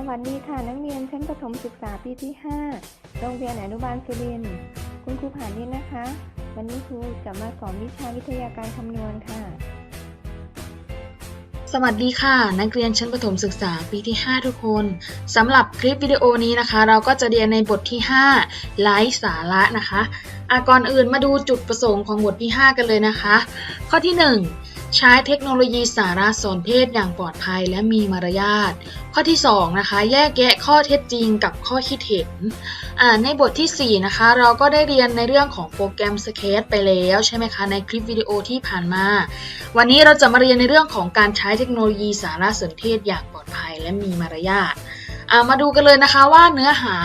สวัสดีค่ะนักเรียนชั้นประถมศึกษาปีที่ 5 โรงเรียนอนุบาลสุรินทร์คุณครูผ่านนิดนะคะ วันนี้ครูจะมาสอนวิชาวิทยาการคำนวณค่ะ สวัสดีค่ะ นักเรียนชั้นประถมศึกษาปีที่ 5 ทุกคนสำหรับคลิปวิดีโอนี้นะคะ เราก็จะเรียนในบทที่ 5ไลฟ์สาระนะคะอะก่อนอื่นมาดูจุดประสงค์ของบทที่ 5 กันเลยนะคะ ข้อที่ 1 ใช้เทคโนโลยีสารสนเทศอย่างปลอดภัยและมีมารยาท ข้อที่2นะคะแยกแยะข้อเท็จจริงกับข้อคิดเห็นในบทที่ 4 นะคะ เราก็ได้เรียนในเรื่องของโปรแกรม Sketch ไปแล้วใช่ไหมคะในคลิปวิดีโอที่ผ่านมา วันนี้เราจะมาเรียนในเรื่องของการใช้เทคโนโลยีสารสนเทศอย่างปลอดภัยและมีมารยาทมาดูกันเลยนะคะว่าเนื้อหา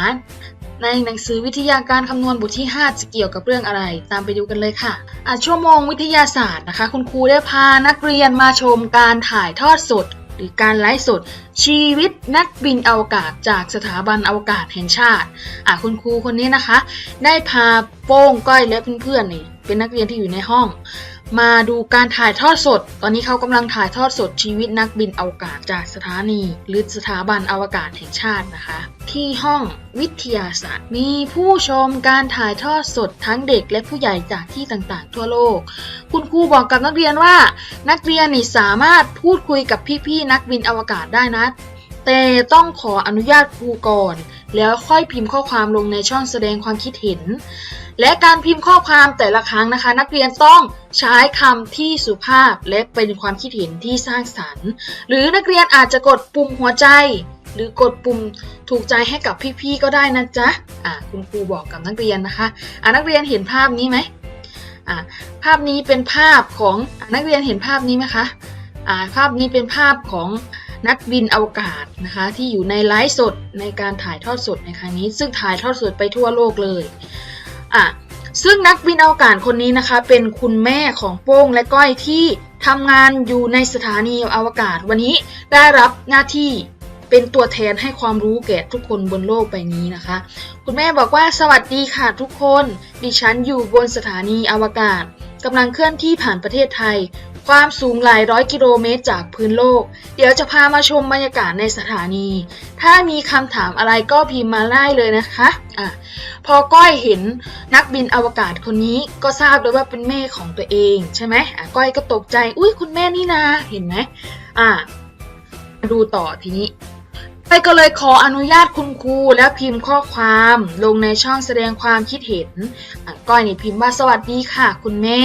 ในหนังสือวิทยาการคำนวณบทที่ 5 จะเกี่ยวกับเรื่องอะไร ตามไปดูกันเลยค่ะอ่าชั่วโมงวิทยาศาสตร์นะคะ คุณครูได้พานักเรียนมาชมการถ่ายทอดสด หรือการไลฟ์สด ชีวิตนักบินอวกาศจากสถาบันอวกาศแห่งชาติอะคุณครูคนนี้นะคะ ได้พาโป้งก้อยและเพื่อนๆนี่ เป็นนักเรียนที่อยู่ในห้อง มาดูการถ่ายทอดสด ตอนนี้เขากำลังถ่ายทอดสดชีวิตนักบินอวกาศจากสถานี หรือสถาบันอวกาศแห่งชาตินะคะ ที่ห้องวิทยาศาสตร์ มีผู้ชมการถ่ายทอดสดทั้งเด็กและผู้ใหญ่จากที่ต่างๆ ทั่วโลก คุณครูบอกกับนักเรียนว่า นักเรียนนี่สามารถพูดคุยกับพี่ๆนักบินอวกาศได้นะแต่ต้องขออนุญาตครูก่อน แล้วค่อยพิมพ์ข้อความลงในช่องแสดงความคิดเห็น และการพิมพ์ข้อความแต่ละครั้งนะคะ นักเรียนต้องใช้คำที่สุภาพและเป็นความคิดเห็นที่สร้างสรรค์ หรือนักเรียนอาจจะกดปุ่มหัวใจ หรือกดปุ่มถูกใจให้กับพี่ๆก็ได้นะจ๊ะอะคุณครูบอกกับนักเรียนนะคะอะนักเรียนเห็นภาพนี้ไหมอะภาพนี้เป็นภาพของอนักเรียนเห็นภาพนี้ไหมคะอะภาพนี้เป็นภาพของนักบินอวกาศนะคะที่อยู่ในไลฟ์สดในการถ่ายทอดสดในครั้งนี้ ซึ่งถ่ายทอดสดไปทั่วโลกเลย อะซึ่งนักบินอวกาศคนนี้นะคะ เป็นคุณแม่ของโป้งและก้อยที่ทำงานอยู่ในสถานีอวกาศวันนี้ได้รับหน้าที่เป็นตัวแทนให้ความรู้แก่ทุกคนบนโลกใบนี้นะคะ คุณแม่บอกว่าสวัสดีค่ะทุกคน ดิฉันอยู่บนสถานีอวกาศ กำลังเคลื่อนที่ผ่านประเทศไทย ความสูงหลายร้อยกิโลเมตรจากพื้นโลก เดี๋ยวจะพามาชมบรรยากาศในสถานี ถ้ามีคำถามอะไรก็พิมพ์มาได้เลยนะคะอะพอก้อยเห็นนักบินอวกาศคนนี้ก็ทราบเลยว่าเป็นแม่ของตัวเองใช่ไหมอะก้อยก็ตกใจ อุ้ยคุณแม่นี่นาเห็นไหมอะดูต่อทีนี้ ไปก็เลยขออนุญาตคุณครูแล้วพิมพ์ข้อความลงในช่องแสดงความคิดเห็นก้อยนี่พิมพ์ว่าสวัสดีค่ะ คุณแม่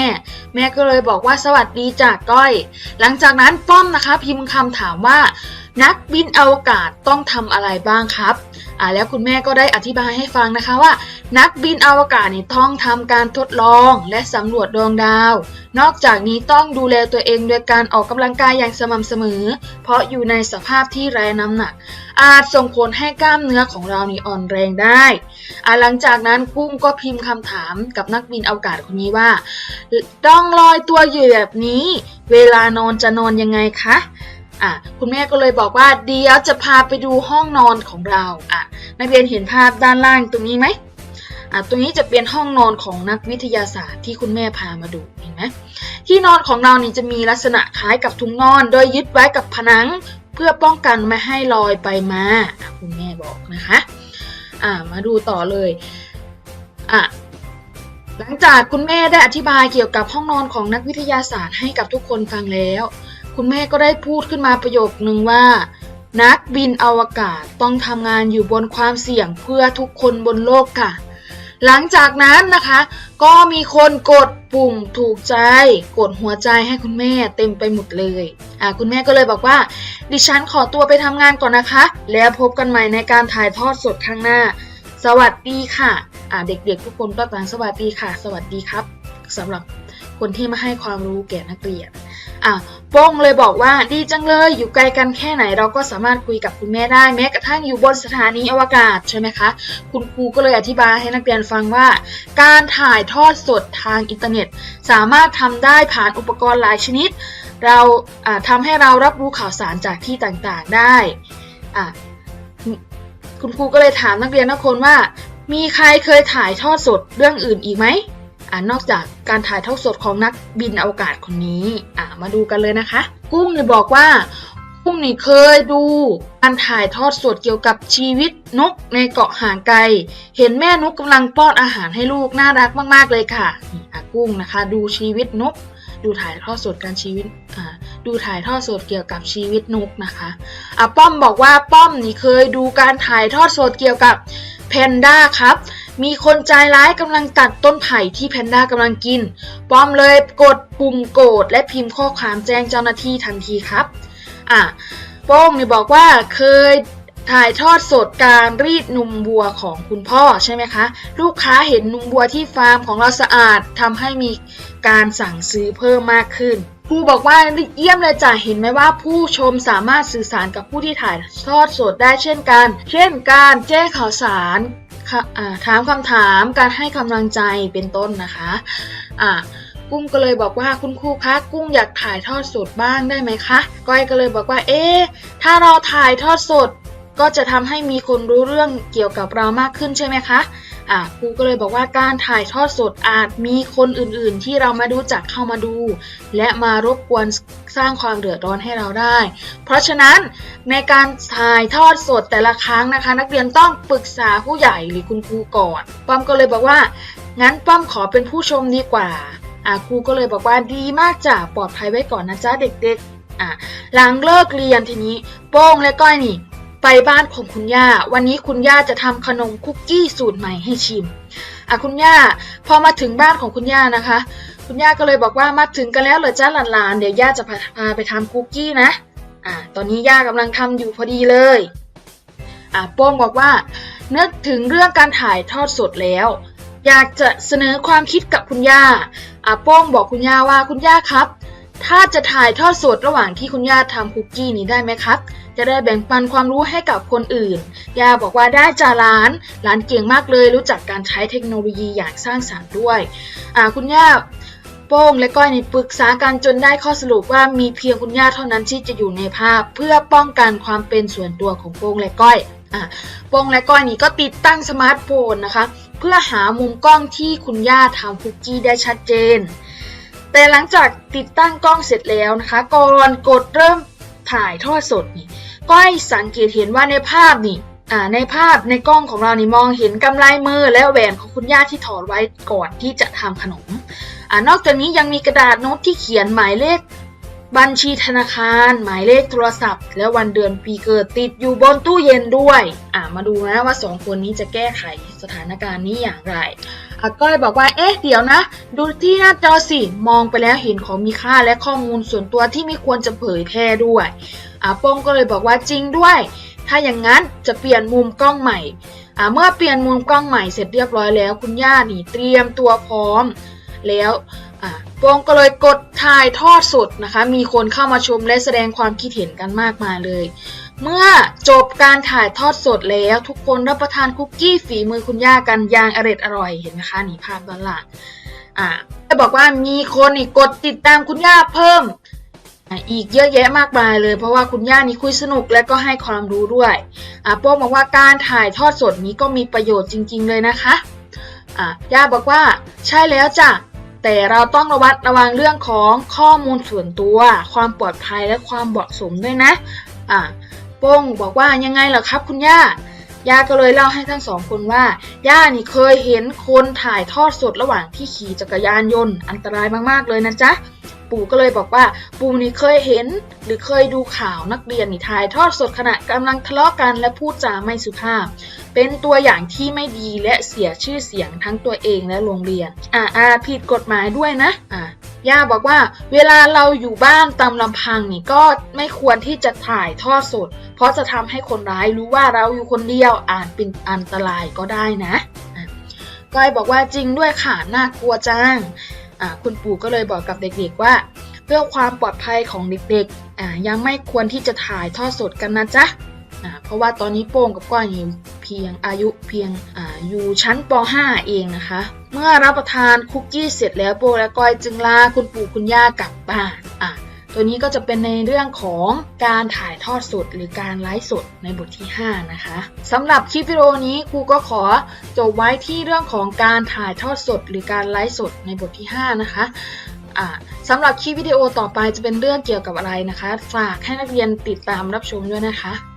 แม่ก็เลยบอกว่าสวัสดีจากก้อย หลังจากนั้นป้อมนะคะ พิมพ์คำถามว่า นักบินอวกาศต้องทำอะไรบ้างครับ อ่าแล้วคุณแม่ก็ได้อธิบายให้ฟังนะคะว่า นักบินอวกาศนี่ต้องทำการทดลองและสำรวจดวงดาว นอกจากนี้ต้องดูแลตัวเองโดยการออกกำลังกายอย่างสม่ำเสมอ เพราะอยู่ในสภาพที่ไร้น้ำหนัก อาจส่งผลให้กล้ามเนื้อของเรานี่อ่อนแรงได้อ่าหลังจากนั้นกุ้งก็พิมพ์คำถามกับนักบินอวกาศคนนี้ว่า ต้องลอยตัวอยู่แบบนี้ เวลานอนจะนอนยังไงคะ อะคุณแม่ก็เลยบอกว่าเดี๋ยวจะพาไปดูห้องนอนของเราอะนักเรียนเห็นภาพด้านล่างตรงนี้ไหมอะตรงนี้จะเป็นห้องนอนของนักวิทยาศาสตร์ที่คุณแม่พามาดูเห็นไหมที่นอนของเรานี่จะมีลักษณะคล้ายกับถุงนอน โดยยึดไว้กับผนังเพื่อป้องกันไม่ให้ลอยไปมาคุณแม่บอกนะคะอะมาดูต่อเลยอะหลังจากคุณแม่ได้อธิบายเกี่ยวกับห้องนอนของนักวิทยาศาสตร์ให้กับทุกคนฟังแล้ว คุณแม่ก็ได้พูดขึ้นมาประโยคนึงว่า นักบินอวกาศต้องทำงานอยู่บนความเสี่ยงเพื่อทุกคนบนโลกค่ะ หลังจากนั้นนะคะ ก็มีคนกดปุ่มถูกใจ กดหัวใจให้คุณแม่เต็มไปหมดเลยอ่าคุณแม่ก็เลยบอกว่า ดิฉันขอตัวไปทำงานก่อนนะคะ แล้วพบกันใหม่ในการถ่ายทอดสดข้างหน้า สวัสดีค่ะอ่าเด็กๆ ทุกคนก็ต่างสวัสดีค่ะ สวัสดีครับสำหรับคนที่มาให้ความรู้แก่นักเรียน อะโป้งเลยบอกว่าดีจังเลยอยู่ไกลกันแค่ไหนเราก็สามารถคุยกับคุณแม่ได้แม้กระทั่งอยู่บนสถานีอวกาศใช่ไหมคะ คุณครูก็เลยอธิบายให้นักเรียนฟังว่า การถ่ายทอดสดทางอินเทอร์เน็ต สามารถทำได้ผ่านอุปกรณ์หลายชนิด เราอ่าทำให้เรารับรู้ข่าวสารจากที่ต่างๆได้อะคุณครูก็เลยถามนักเรียนทุกคนว่า มีใครเคยถ่ายทอดสดเรื่องอื่นอีกไหม อนอกจากการถ่ายทอดสดของนักบินอวกาศคนนี้อมาดูกันเลยนะคะ กุ้งเนี่ยบอกว่ากุ้งนี่เคยดูการถ่ายทอดสดเกี่ยวกับชีวิตนกในเกาะห่างไกล เห็นแม่นกกำลังป้อนอาหารให้ลูกน่ารักมากๆเลยค่ะนี่อากุ้งนะคะ ดูชีวิตนก ดูถ่ายทอดสดการชีวิตดูถ่ายทอดสดเกี่ยวกับชีวิตนกนะคะอะป้อมบอกว่าป้อมนี่เคยดูการถ่ายทอดสดเกี่ยวกับแพนด้าครับ มีคนใจร้ายกำลังตัดต้นไผ่ที่แพนด้ากำลังกิน ป้อมเลยกดปุ่มโกรธและพิมพ์ข้อความแจ้งเจ้าหน้าที่ทันทีครับ อะโป้งเนี่ยบอกว่าเคยถ่ายทอดสดการรีดนมวัวของคุณพ่อใช่ไหมคะ ลูกค้าเห็นนมวัวที่ฟาร์มของเราสะอาดทำให้มีการสั่งซื้อเพิ่มมากขึ้นครูบอกว่าเยี่ยมเลยจ้ะเห็นไหมว่าผู้ชมสามารถสื่อสารกับผู้ที่ถ่ายทอดสดได้เช่นกัน เช่นการแจ้งข่าวสาร ถามคำถามการให้กำลังใจเป็นต้นนะคะอ่ากุ้งก็เลยบอกว่าคุณครูคะกุ้งอยากถ่ายทอดสดบ้างได้ไหมคะก้อยก็เลยบอกว่า เอ๊ะถ้าเราถ่ายทอดสดก็จะทำให้มีคนรู้เรื่องเกี่ยวกับเรามากขึ้นใช่ไหมคะ อะครูก็เลยบอกว่าการถ่ายทอดสดอาจมีคนอื่นๆ ที่เราไม่รู้จักเข้ามาดู และมารบกวนสร้างความเดือดร้อนให้เราได้ เพราะฉะนั้นในการถ่ายทอดสดแต่ละครั้งนะคะ นักเรียนต้องปรึกษาผู้ใหญ่หรือคุณครูก่อนป้อมก็เลยบอกว่า งั้นป้อมขอเป็นผู้ชมดีกว่าอะครูก็เลยบอกว่าดีมากจ้ะปลอดภัยไว้ก่อนนะจ๊ะเด็ก ๆอะหลังเลิกเรียนทีนี้โป้งและก้อยนี่ ไปบ้านของคุณย่า วันนี้คุณย่าจะทำขนมคุกกี้สูตรใหม่ให้ชิมอะคุณย่า พอมาถึงบ้านของคุณย่านะคะ คุณย่าก็เลยบอกว่ามาถึงกันแล้วเหรอจ้าหลานๆเดี๋ยวย่าจะพาพาไปทำคุกกี้นะอะตอนนี้ย่ากำลังทำอยู่พอดีเลยอะโป้งบอกว่านึกถึงเรื่องการถ่ายทอดสดแล้ว อยากจะเสนอความคิดกับคุณย่าอาโป้งบอกคุณย่าว่าคุณย่าครับ ถ้าจะถ่ายทอดสดระหว่างที่คุณย่าทำคุกกี้นี้ได้ไหมครับ จะได้แบ่งปันความรู้ให้กับคนอื่น ย่าบอกว่าได้จ้าหลาน หลานเก่งมากเลย รู้จักการใช้เทคโนโลยีอย่างสร้างสรรค์ด้วยอ่าคุณย่าโป้งและก้อยนี่ปรึกษากันจนได้ข้อสรุปว่ามีเพียงคุณย่าเท่านั้นที่จะอยู่ในภาพ เพื่อป้องกันความเป็นส่วนตัวของโป้งและก้อยอโป้งและก้อยนี่ก็ติดตั้งสมาร์ทโฟนนะคะ เพื่อหามุมกล้องที่คุณย่าทำคุกกี้ได้ชัดเจน แต่หลังจากติดตั้งกล้องเสร็จแล้วนะคะก่อนกดเริ่มถ่ายทอดสดนี่ก้อยสังเกตเห็นว่าในภาพนี่อ่าในภาพในกล้องของเรานี่มองเห็นกำไลมือและแหวนของคุณย่าที่ถอดไว้ก่อนที่จะทำขนมอ่านอกจากนี้ยังมีกระดาษโน้ตที่เขียนหมายเลข บัญชีธนาคาร หมายเลขโทรศัพท์ และวันเดือนปีเกิดติดอยู่บนตู้เย็นด้วย อ่ามาดูนะว่าสองคนนี้จะแก้ไขสถานการณ์นี้อย่างไร อาก้อยบอกว่า เอ๊ะ เดี๋ยวนะ ดูที่หน้าจอสิ มองไปแล้วเห็นของมีค่าและข้อมูลส่วนตัวที่ไม่ควรจะเผยแพร่ด้วยอาโป้งก็เลยบอกว่าจริงด้วย ถ้าอย่างนั้นจะเปลี่ยนมุมกล้องใหม่เมื่อเปลี่ยนมุมกล้องใหม่เสร็จเรียบร้อยแล้ว คุณย่านี่เตรียมตัวพร้อม แล้ว โป้งก็เลยกดถ่ายทอดสดนะคะ มีคนเข้ามาชมและแสดงความคิดเห็นกันมากมายเลย เมื่อจบการถ่ายทอดสดแล้วทุกคนรับประทานคุกกี้ฝีมือคุณย่ากันอย่างอร็ดอร่อยเห็นไหมคะนี่ภาพด้านหลังอ่าจะบอกว่ามีคนอีกกดติดตามคุณย่าเพิ่มอีกเยอะแยะมากมายเลย เพราะว่าคุณย่านี่คุยสนุกและก็ให้ความรู้ด้วยอ่าโป้งบอกว่าการถ่ายทอดสดนี้ก็มีประโยชน์จริง ๆ เลยนะคะอ่าย่าบอกว่าใช่แล้วจ้ะ แต่เราต้องระวัดระวังเรื่องของข้อมูลส่วนตัว ความปลอดภัยและความเหมาะสมด้วยนะอ่าป้งบอกว่ายังไงเหรอครับคุณย่าย่าก็เลยเล่าให้ทั้งสองคนว่าย่านี่เคยเห็นคนถ่ายทอดสดระหว่างที่ขี่จักรยานยนต์อันตรายมากๆเลยนะจ๊ะปู่ก็เลยบอกว่า ปู่นี่เคยเห็น หรือเคยดูข่าวนักเรียนนี่ถ่ายทอดสดขณะกำลังทะเลาะกันและพูดจาไม่สุภาพ เป็นตัวอย่างที่ไม่ดีและเสียชื่อเสียงทั้งตัวเองและโรงเรียน อ่าอาผิดกฎหมายด้วยนะอ่าย่าบอกว่าเวลาเราอยู่บ้านตามลำพังนี่ก็ไม่ควรที่จะถ่ายทอดสด เพราะจะทำให้คนร้ายรู้ว่าเราอยู่คนเดียวอาจเป็นอันตรายก็ได้นะก้อยบอกว่าจริงด้วยค่ะน่ากลัวจังอ่าคุณปู่ก็เลยบอกกับเด็กๆว่า เพื่อความปลอดภัยของเด็กๆอ่ายังไม่ควรที่จะถ่ายทอดสดกันนะจ๊ะอ่าเพราะว่าตอนนี้โป้งกับก้อยนี่ เพียงอายุเพียงอาอยู่ชั้นป .5 เองนะคะ เมื่อรับประทานคุกกี้เสร็จแล้วโป้และก้อยจึงลาคุณปู่คุณย่ากลับบ้านอะตัวนี้ก็จะเป็นในเรื่องของการถ่ายทอดสดหรือการไลฟ์สดในบทที่ 5 นะคะสำหรับคลิปวิดีโอนี้ครูก็ขอจบไว้ที่เรื่องของการถ่ายทอดสดหรือการไลฟ์สดในบทที่ 5 นะคะอะสำหรับคลิปวิดีโอต่อไปจะเป็นเรื่องเกี่ยวกับอะไรนะคะ ฝากให้นักเรียนติดตามรับชมด้วยนะคะ